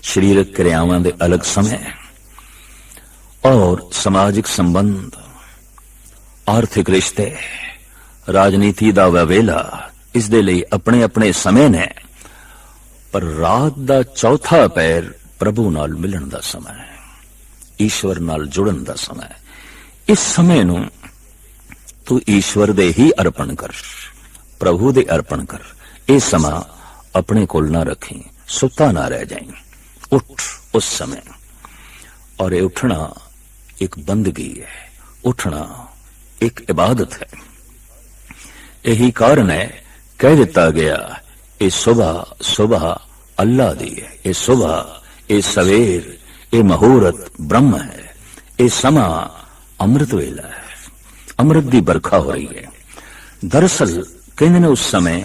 ਸਰੀਰਕ ਕਿਰਿਆਵਾਂ ਦੇ ਅਲੱਗ ਸਮੇਂ, ਔਰ ਸਮਾਜਿਕ ਸੰਬੰਧ, ਆਰਥਿਕ ਰਿਸ਼ਤੇ ਰਾਜਨੀਤੀ ਦਾ ਵਾ ਵੇਲਾ ਇਸ ਦੇ ਲਈ ਆਪਣੇ ਆਪਣੇ ਸਮੇਂ ਨੇ, ਪਰ ਰਾਤ ਦਾ ਚੌਥਾ ਪੈਰ ਪ੍ਰਭੂ ਨਾਲ ਮਿਲਣ ਦਾ ਸਮਾਂ ਹੈ, ਈਸ਼ਵਰ ਨਾਲ ਜੁੜਨ ਦਾ ਸਮਾਂ ਹੈ। ਇਸ ਸਮੇਂ ਨੂੰ ਤੂੰ ਈਸ਼ਵਰ ਦੇ ਹੀ ਅਰਪਣ ਕਰ, ਪ੍ਰਭੂ ਦੇ ਅਰਪਣ ਕਰ। ਇਹ ਸਮਾਂ ਆਪਣੇ ਕੋਲ ਨਾ ਰੱਖੀ, ਸੁੱਤਾ ਨਾ ਰਹਿ ਜਾਈਂ। ਉੱਠ ਉਸ ਸਮੇਂ। ਔਰ ਇਹ ਉੱਠਣਾ ਇੱਕ ਬੰਦਗੀ ਹੈ, ਉੱਠਣਾ ਇੱਕ ਇਬਾਦਤ ਹੈ। ਇਹੀ ਕਾਰਨ ਹੈ, ਕਹਿ ਦਿੱਤਾ ਗਿਆ, ਇਹ ਸਵੇਰ ਸਵੇਰ ਅੱਲਾ ਦੀ ਹੈ, ਇਹ ਸਵੇਰ ਇਹ ਸਵੇਰ, ਇਹ ਮਹੂਰਤ ਬ੍ਰਹਮ ਹੈ, ਇਹ ਸਮਾਂ ਅੰਮ੍ਰਿਤ ਵੇਲਾ ਹੈ, ਅੰਮ੍ਰਿਤ ਦੀ ਵਰਖਾ ਹੋ ਰਹੀ ਹੈ। ਦਰਸਲ ਕਹਿੰਦੇ ਨੇ ਉਸ ਸਮੇਂ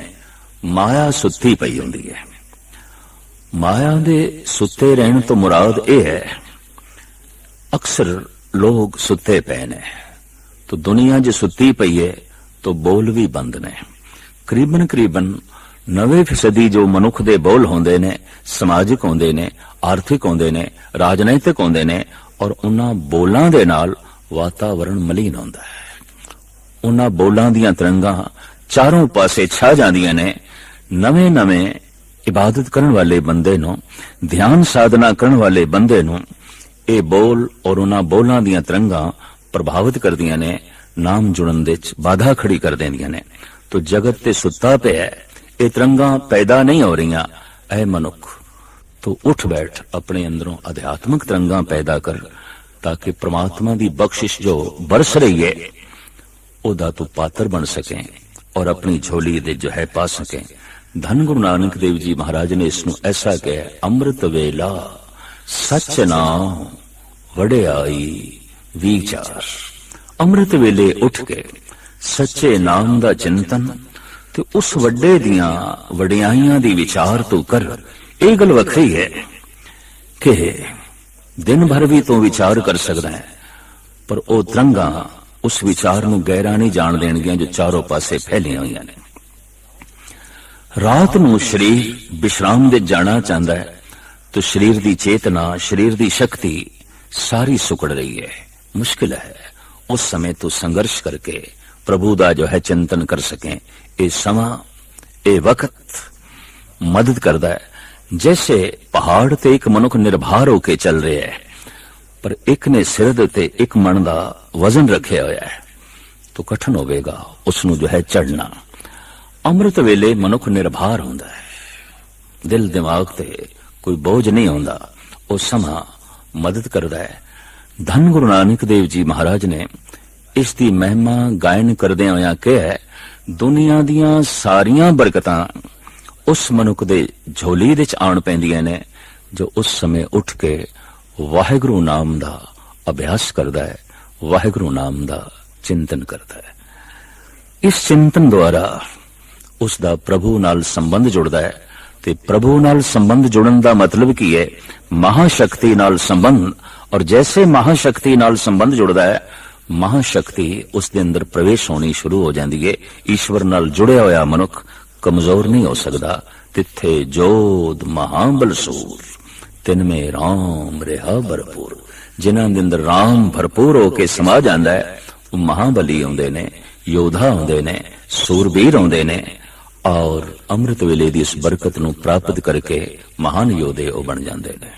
ਮਾਇਆ ਸੁੱਤੀ ਪਈ ਹੁੰਦੀ ਹੈ। ਮਾਇਆ ਦੇ ਸੁੱਤੇ ਰਹਿਣ ਤੋਂ ਮੁਰਾਦ ਇਹ ਹੈ, ਅਕਸਰ ਲੋਕ ਸੁੱਤੇ ਪਏ ਨੇ, ਤੋ ਦੁਨੀਆ ਜੇ ਸੁੱਤੀ ਪਈ ਹੈ तो ਬੋਲ ਵੀ ਬੰਦ ਨੇ। ਕਰੀਬਨ ਕਰੀਬਨ 90% ਜੋ ਮਨੁੱਖ ਦੇ ਬੋਲ ਹੁੰਦੇ ਨੇ, ਸਮਾਜਿਕ ਹੁੰਦੇ ਨੇ, ਆਰਥਿਕ ਹੁੰਦੇ ਨੇ, ਰਾਜਨੀਤਿਕ ਹੁੰਦੇ ਨੇ ਔਰ ਉਹਨਾਂ ਬੋਲਾਂ ਦੇ ਨਾਲ ਵਾਤਾਵਰਣ ਮਲੀਨ ਹੁੰਦਾ ਹੈ। ਉਹਨਾਂ ਬੋਲਾਂ ਦੀਆਂ ਤਰੰਗਾਂ ਚਾਰੋਂ ਪਾਸੇ ਛਾ ਜਾਂਦੀਆਂ ਨੇ। ਨਵੇਂ-ਨਵੇਂ ਇਬਾਦਤ ਕਰਨ ਵਾਲੇ ਬੰਦੇ ਨੂੰ, ਧਿਆਨ ਸਾਧਨਾ ਕਰਨ ਵਾਲੇ ਬੰਦੇ ਨੂੰ ਇਹ ਬੋਲ ਔਰ ਉਹਨਾਂ ਬੋਲਾਂ ਦੀਆਂ ਤਰੰਗਾਂ ਪ੍ਰਭਾਵਿਤ ਕਰਦੀਆਂ ਨੇ। ਨਾਮ ਜੁੜਨ ਦੇ ਚ ਬਾਧਾ ਖੜੀ ਕਰ ਦਿੰਦੀਆਂ ਨੇ। ਤੋ ਜਗਤ ਤੇ ਸੁੱਤਾ ਪਿਆ ਇਹ ਤਰੰਗਾਂ ਪੈਦਾ ਨਹੀਂ ਹੋ ਰਹੀਆਂ ਐ ਮਨੁੱਖ। ਤੂੰ ਉੱਠ ਬੈਠ, ਆਪਣੇ ਅੰਦਰੋਂ ਅਧਿਆਤਮਿਕ ਤਰੰਗਾਂ ਪੈਦਾ ਕਰ, ਤਾਂ ਕਿ ਪ੍ਰਮਾਤਮਾ ਦੀ ਬਖਸ਼ਿਸ਼ ਜੋ ਬਰਸ ਰਹੀ ਹੈ, ਉਹਦਾ ਤੂੰ ਪਾਤਰ ਬਣ ਸਕੇ ਔਰ ਆਪਣੀ ਝੋਲੀ ਦੇ ਜੋ ਹੈ ਪਾ ਸਕੇ। ਧੰਨ ਗੁਰੂ ਨਾਨਕ ਦੇਵ ਜੀ ਮਹਾਰਾਜ ਨੇ ਇਸ ਨੂੰ ਐਸਾ ਕਿਹਾ, ਅੰਮ੍ਰਿਤ ਵੇਲਾ ਸਚ ਨਾਮ ਵਡਿਆਈ ਵਿਚਾਰ। ਅੰਮ੍ਰਿਤ ਵੇਲੇ ਉੱਠ ਕੇ ਸੱਚੇ ਨਾਮ ਦਾ ਚਿੰਤਨ ਤੇ ਉਸ ਵੱਡੇ ਦੀਆਂ ਵਡਿਆਈਆਂ ਦੀ ਵਿਚਾਰ ਤੋਂ ਕਰ ਇਹ ਗੱਲ ਵੱਖਰੀ ਹੈ ਕਿ ਦਿਨ ਭਰ ਵੀ ਤੂੰ ਵਿਚਾਰ ਕਰ ਸਕਦਾ ਹੈ, ਪਰ ਉਹ ਤਰੰਗਾਂ ਉਸ ਵਿਚਾਰ ਨੂੰ ਗਹਿਰਾ ਨਹੀਂ ਜਾਣ ਦੇਣਗੀਆਂ ਜੋ ਚਾਰੋਂ ਪਾਸੇ ਫੈਲੀਆਂ ਹੋਈਆਂ ਨੇ। ਰਾਤ ਨੂੰ ਸਰੀਰ ਵਿਸ਼ਰਾਮ ਦੇ ਜਾਣਾ ਚਾਹੁੰਦਾ ਹੈ, ਤਾਂ ਸਰੀਰ ਦੀ ਚੇਤਨਾ, ਸਰੀਰ ਦੀ ਸ਼ਕਤੀ ਸਾਰੀ ਸੁਕੜ ਰਹੀ ਹੈ। ਮੁਸ਼ਕਿਲ ਹੈ। ਉਸ ਸਮੇਂ ਤੋਂ ਸੰਘਰਸ਼ ਕਰਕੇ ਪ੍ਰਭੂ ਦਾ ਜੋ ਹੈ ਚਿੰਤਨ ਕਰ ਸਕੇ ਇਹ ਸਮਾਂ ਇਹ ਵਕਤ ਮਦਦ ਕਰਦਾ ਹੈ ਜੈਸੇ ਪਹਾੜ ਤੇ ਇੱਕ ਮਨੁੱਖ ਨਿਰਭਰ ਹੋ ਕੇ ਚੱਲ ਰਿਹਾ ਹੈ ਪਰ ਇੱਕ ਨੇ ਸਿਰ ਦੇ ਉੱਤੇ ਇੱਕ ਮਣ ਦਾ ਵਜ਼ਨ ਰੱਖਿਆ ਹੋਇਆ ਹੈ ਤੋ ਕਠਨ ਹੋਵੇਗਾ ਉਸ ਨੂੰ ਜੋ ਹੈ ਚੜਨਾ ਅੰਮ੍ਰਿਤ ਵੇਲੇ ਮਨੁੱਖ ਨਿਰਭਰ ਹੁੰਦਾ ਹੈ ਦਿਲ ਦਿਮਾਗ ਤੇ ਕੋਈ ਬੋਝ ਨਹੀਂ ਹੁੰਦਾ ਉਹ ਸਮਾਂ ਮਦਦ ਕਰਦਾ ਹੈ ਧੰਨ ਗੁਰੂ ਨਾਨਕ ਦੇਵ ਜੀ ਮਹਾਰਾਜ ਨੇ ਇਸ ਦੀ ਮਹਿਮਾ ਗਾਇਨ ਕਰਦਿਆਂ ਹੋਇਆਂ ਕਿਹਾ ਹੈ, ਦੁਨੀਆ ਦੀਆਂ ਸਾਰੀਆਂ ਬਰਕਤਾਂ ਉਸ ਮਨੁੱਖ ਦੇ ਝੋਲੀ ਵਿੱਚ ਆਉਣ ਪੈਂਦੀਆਂ ਨੇ ਜੋ ਉਸ ਸਮੇਂ ਉੱਠ ਕੇ ਵਾਹਿਗੁਰੂ ਨਾਮ ਦਾ ਅਭਿਆਸ ਕਰਦਾ ਹੈ ਵਾਹਿਗੁਰੂ ਨਾਮ ਦਾ ਚਿੰਤਨ ਕਰਦਾ ਹੈ। ਇਸ ਚਿੰਤਨ ਦੁਆਰਾ ਉਸ ਦਾ ਪ੍ਰਭੂ ਨਾਲ ਸੰਬੰਧ ਜੁੜਦਾ ਹੈ ਤੇ ਪ੍ਰਭੂ ਨਾਲ ਸੰਬੰਧ ਜੁੜਨ ਦਾ ਮਤਲਬ ਕੀ ਹੈ ਮਹਾ ਸ਼ਕਤੀ ਨਾਲ ਸੰਬੰਧ ਔਰ ਜੈਸੇ ਮਹਾਸ਼ਕਤੀ ਨਾਲ ਸੰਬੰਧ ਜੁੜਦਾ ਹੈ, ਮਹਾਸ਼ਕਤੀ ਉਸ ਦੇ ਅੰਦਰ ਪ੍ਰਵੇਸ਼ ਹੋਣੀ ਸ਼ੁਰੂ ਹੋ ਜਾਂਦੀ ਹੈ ਈਸ਼ਵਰ ਨਾਲ ਜੁੜਿਆ ਹੋਇਆ ਮਨੁੱਖ ਕਮਜ਼ੋਰ ਨਹੀਂ ਹੋ ਸਕਦਾ। ਤਿੱਥੇ ਜੋਧ ਮਹਾਬਲ ਸੂਰ ਤਿਨ ਮੇ ਰਾਮ ਰਿਹਾ ਭਰਪੂਰ। ਜਿਨ੍ਹਾਂ ਦੇ ਅੰਦਰ ਰਾਮ ਭਰਪੂਰ ਹੋ ਕੇ ਸਮਾ ਜਾਂਦਾ ਹੈ, ਉਹ ਮਹਾਬਲੀ ਆਉਂਦੇ ਨੇ, ਯੋਧਾ ਆਉਂਦੇ ਨੇ, ਸੂਰਬੀਰ ਆਉਂਦੇ ਨੇ ਔਰ ਅੰਮ੍ਰਿਤ ਵੇਲੇ ਦੀ ਇਸ ਬਰਕਤ ਨੂੰ ਪ੍ਰਾਪਤ ਕਰਕੇ ਮਹਾਨ ਯੋਧੇ ਉਹ ਬਣ ਜਾਂਦੇ ਨੇ।